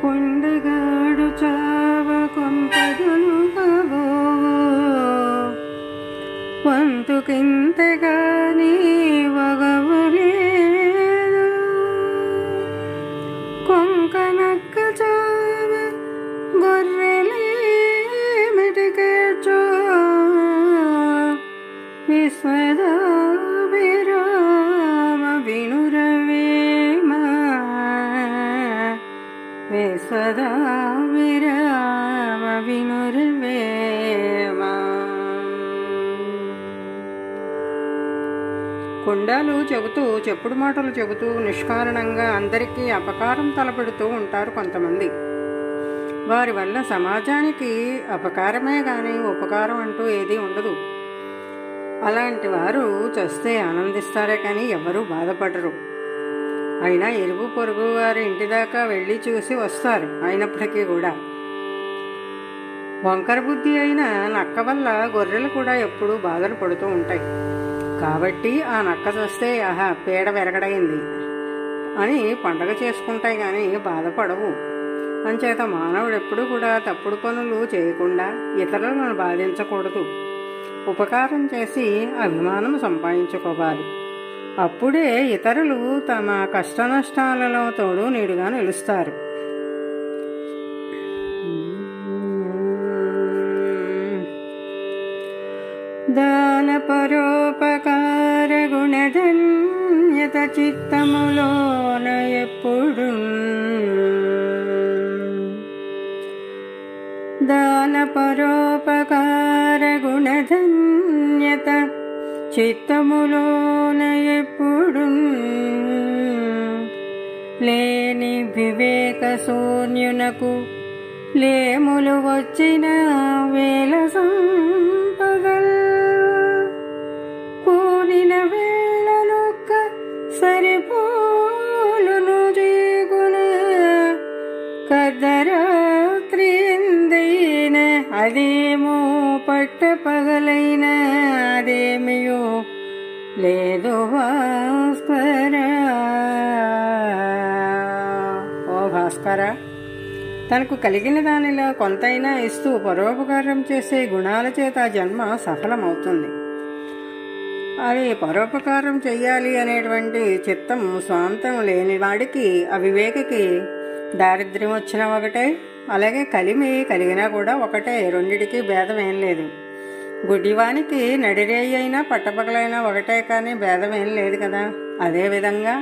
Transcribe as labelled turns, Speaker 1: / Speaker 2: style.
Speaker 1: కొండగాడు చావ కొంపదులు వంతుకింతగాని వగవలేదు కొంకనక్క చావ గొర్రెలే మెటికేచో విశ్వద సదా విరామ వినురవేమ కొండాలు చెబుతూ చెప్పుడు మాటలు చెబుతూ నిష్కారణంగా అందరికీ అపకారం తలపెడుతూ ఉంటారు కొంతమంది. వారి వల్ల సమాజానికి అపకారమే కానీ ఉపకారం అంటూ ఏదీ ఉండదు. అలాంటి వారు చస్తే ఆనందిస్తారే కానీ ఎవరూ బాధపడరు. అయినా ఎరుగు పొరుగు వారి ఇంటి దాకా వెళ్ళి చూసి వస్తారు. అయినప్పటికీ కూడా. వంకర బుద్ధి అయిన నక్క వల్ల గొర్రెలు కూడా ఎప్పుడూ బాధలు పడుతూ ఉంటాయి. కాబట్టి ఆ నక్క చూస్తే ఆహా పీడ వెరగడైంది అని పండగ చేసుకుంటాయి కానీ బాధపడవు. అంచేత మానవుడు ఎప్పుడూ కూడా తప్పుడు పనులు చేయకుండా ఇతరులను బాధించకూడదు. ఉపకారం చేసి అభిమానం సంపాదించుకోవాలి. అప్పుడే ఇతరులు తమ కష్ట నష్టాలలో తోడు నీడుగా నిలుస్తారు. దాన పరోపకార గుణధన్యత చిత్తములోన ఎప్పుడు దాన పరోపకార గుణధన్యత చిత్తములోన ఎప్పుడు లేని వివేక శూన్యునకు లేములు వచ్చిన వేల సంపగల్ కూలిన వేళలొక్క సరిపోలును జీగున కదరాత్రి ఎందైన అదేమో పట్ట పగలైన లేదు భాస్కర. ఓ భాస్కర తనకు కలిగిన దానిలో కొంతైనా ఇస్తూ పరోపకారం చేసే గుణాల చేత జన్మ సఫలమవుతుంది. అది పరోపకారం చెయ్యాలి అనేటువంటి చిత్తం స్వాంతం లేని వాడికి అవివేకకి దారిద్ర్యం వచ్చిన ఒకటే అలాగే కలిమి కలిగినా కూడా ఒకటే రెండిటికి భేదం ఏం లేదు. గుడ్డివానికి నడిరేయి అయినా పట్టపగలైనా ఒకటే కానీ భేదమేం లేదు కదా. అదేవిధంగా